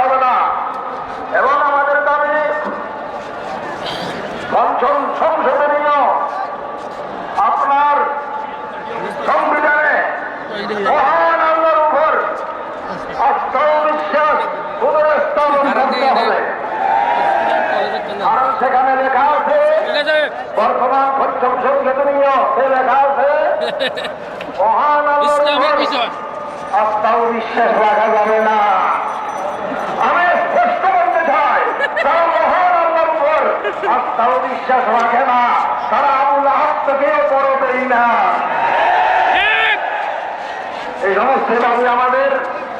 হবে না। এবং আমাদের দাবি পঞ্চম সংশোধনীয় আপনার সংবিধানে মহান আল্লাহর উপর আস্থা বিশ্বাস পুনরস্থাপন করতে হবে। কারণ সেখানে লেখা আছে বর্তমান পঞ্চম সংশোধনীয় সে লেখা আছে মহান আল্লাহর আস্থা বিশ্বাস রাখা যাবে না আমি স্পষ্ট বলতে চাই তারা মহান আল্লাহর উপর আস্থা ও বিশ্বাস রাখে না। তারা আবুল আহাব বড় দেই না। ঠিক এই সমস্ত দাবি আমাদের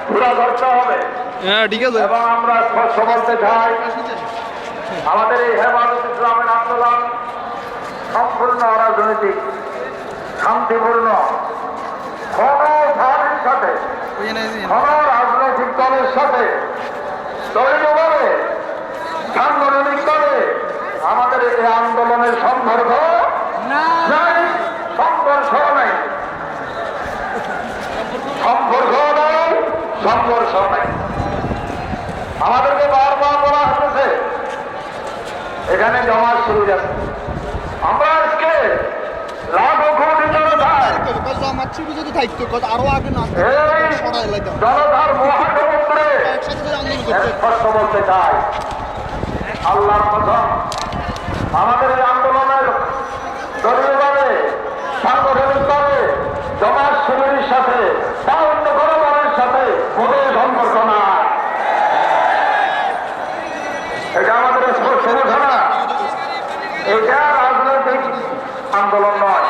পুরা করতে হবে। হ্যাঁ ঠিক আছে। এবং আমরা স্পষ্ট বলতে চাই আমাদের এই হেফাজত ইসলামের আন্দোলন সম্পূর্ণ শান্তিপূর্ণ কোন সাথে কোন রাজনৈতিক দলের সাথে দলীয়ভাবে আমাদের এই আন্দোলনের সংঘর্ষ নাই। সংঘর্ষ নাই। সম্পর্ক নাই সংঘর্ষ নাই। আমাদেরকে বারবার বলা হতেছে এখানে জমা শুরু যাচ্ছে। আমরা আজকে লাখ কোটি জনতায় জনতার মহাসমুদ্রে বলতে চাই আল্লাহর কথা আমাদের এই আন্দোলনের দলীয়ভাবে সাংগঠনিকভাবে জমাত শিবিরের সাথে বা অন্য কোনো দলের সাথে মোটেই সম্পর্ক না এটা আমাদের স্পষ্ট ঘোষণা এটা রাজনৈতিক আন্দোলন নয়।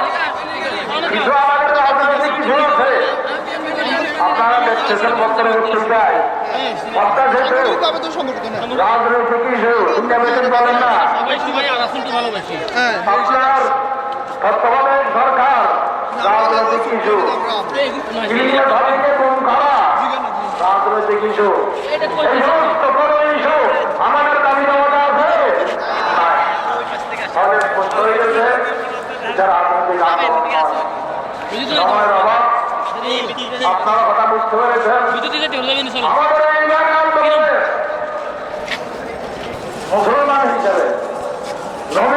কিছু আমাদের রাজনৈতিক কিছু আছে। আপনারা দেখতেছেন বর্তমানে পত্রিকায় রাজনৈতিক ইস্যু ইন্ডিপেন্ডেন্ট বলেন না। ভালোবাসি। হ্যাঁ। সরকার রাজনৈতিক ইস্যু। রাজনৈতিক ইস্যু। আমাদের দাবি দেওয়াটা আছে? অনেক স্পষ্ট হয়ে। গেছে এটা রাজনৈতিক অভাব আপনারা কথা বুঝতে পেরেছেন? আমাদের এই মুসলমান